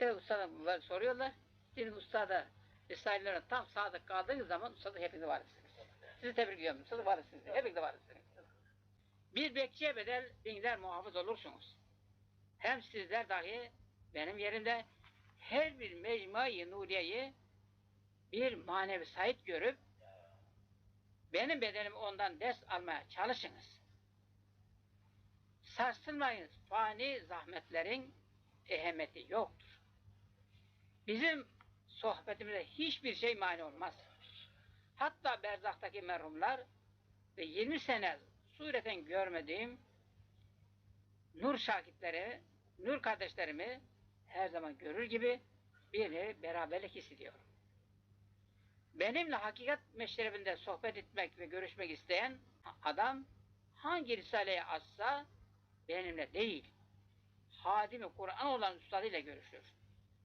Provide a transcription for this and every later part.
İşte ustada var- soruyorlar. Şimdi ustada Risale'lere tam sadık kaldığınız zaman ustada hepiniz varısınız. Sizi tebrik ediyorum. Ustada varısınız. Hepiniz de. Bir bekçiye bedel binler muhafız olursunuz. Hem sizler dahi benim yerimde her bir mecmuayı nuriyeyi bir manevi sahip görüp benim bedenim ondan ders almaya çalışınız. Sarsılmayınız. Fani zahmetlerin ehemmeti yoktur. Bizim sohbetimize hiçbir şey mani olmaz. Hatta berzaktaki merhumlar ve 20 sene sureten görmediğim nur şakitleri, nur kardeşlerimi her zaman görür gibi bir beraberlik hissediyorum. Benimle hakikat meşrebinde sohbet etmek ve görüşmek isteyen adam hangi risaleyi açsa benimle değil, hadimi Kur'an olan ustadıyla görüşür.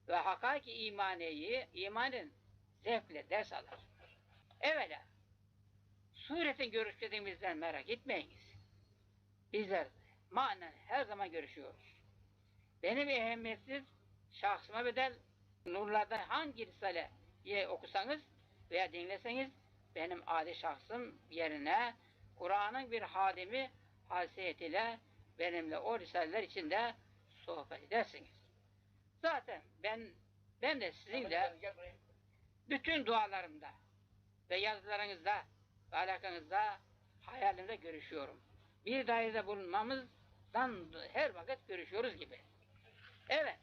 Ve hakiki imaneyi, imanın zevkle ders alır. Evvela, suretin görüşmediğimizden merak etmeyiniz. Bizler manen her zaman görüşüyoruz. Benim ehemmiyetsiz şahsıma bedel nurlardan hangi risaleyi okusanız veya dinleseniz benim adi şahsım yerine Kur'an'ın bir hadimi haysiyetiyle benimle o risaleler içinde sohbet edersiniz. Zaten ben ben de sizinle bütün dualarımda ve yazılarınızda ve alakanızda hayalimde görüşüyorum. Bir dairede bulunmamızdan her vakit görüşüyoruz gibi. Evet.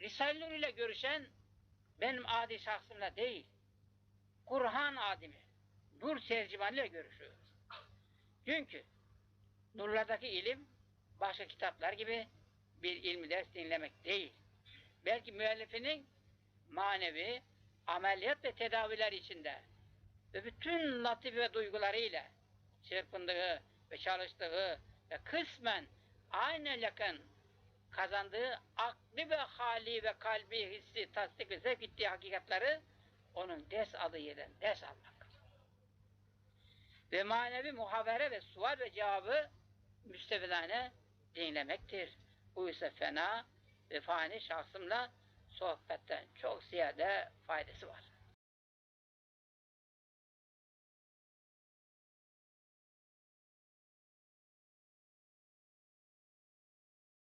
Risale ile görüşen benim adi şahsımla değil. Kur'an adimi. Nur tercümanıyla görüşüyoruz. Çünkü nurlardaki ilim başka kitaplar gibi bir ilmi ders dinlemek değil. Belki müellifinin manevi, ameliyat ve tedaviler içinde ve bütün latife duygularıyla çırpındığı ve çalıştığı ve kısmen aynen yakın kazandığı akli ve hali ve kalbi hissi tasdik ve zevk ettiği hakikatları onun ders adı yerden ders almak. Ve manevi muhavere ve sual ve cevabı müstefidane dinlemektir. Bu ise fena ve fani şahsımla sohbetten çok ziyade faydası var.